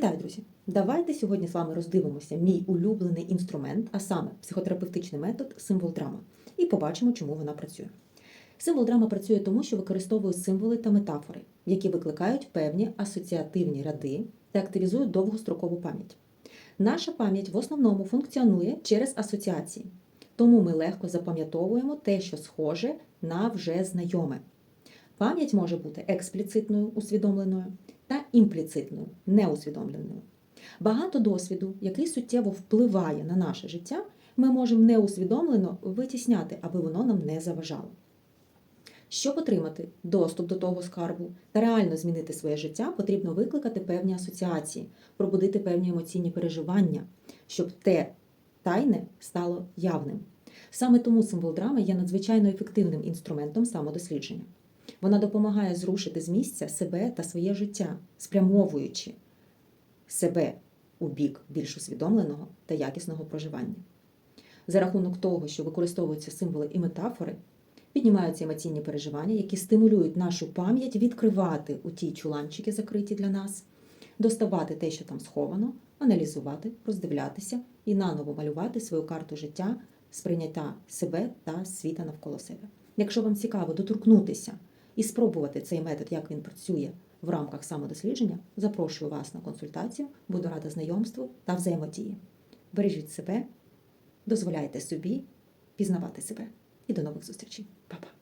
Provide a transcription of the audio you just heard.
Вітаю, друзі! Давайте сьогодні з вами роздивимося мій улюблений інструмент, а саме психотерапевтичний метод символ драма, і побачимо, чому вона працює. Символ драма працює тому, що використовує символи та метафори, які викликають певні асоціативні ряди та активізують довгострокову пам'ять. Наша пам'ять в основному функціонує через асоціації, тому ми легко запам'ятовуємо те, що схоже на вже знайоме. Пам'ять може бути експліцитною, усвідомленою та імпліцитною, неусвідомленою. Багато досвіду, який суттєво впливає на наше життя, ми можемо неусвідомлено витісняти, аби воно нам не заважало. Щоб отримати доступ до того скарбу та реально змінити своє життя, потрібно викликати певні асоціації, пробудити певні емоційні переживання, щоб те тайне стало явним. Саме тому символ драми є надзвичайно ефективним інструментом самодослідження. Вона допомагає зрушити з місця себе та своє життя, спрямовуючи себе у бік більш усвідомленого та якісного проживання. За рахунок того, що використовуються символи і метафори, піднімаються емоційні переживання, які стимулюють нашу пам'ять відкривати у ті чуланчики, закриті для нас, доставати те, що там сховано, аналізувати, роздивлятися і наново малювати свою карту життя, сприйняття себе та світа навколо себе. Якщо вам цікаво доторкнутися і спробувати цей метод, як він працює в рамках самодослідження, запрошую вас на консультацію, буду рада знайомству та взаємодії. Бережіть себе, дозволяйте собі пізнавати себе. І до нових зустрічей. Па-па!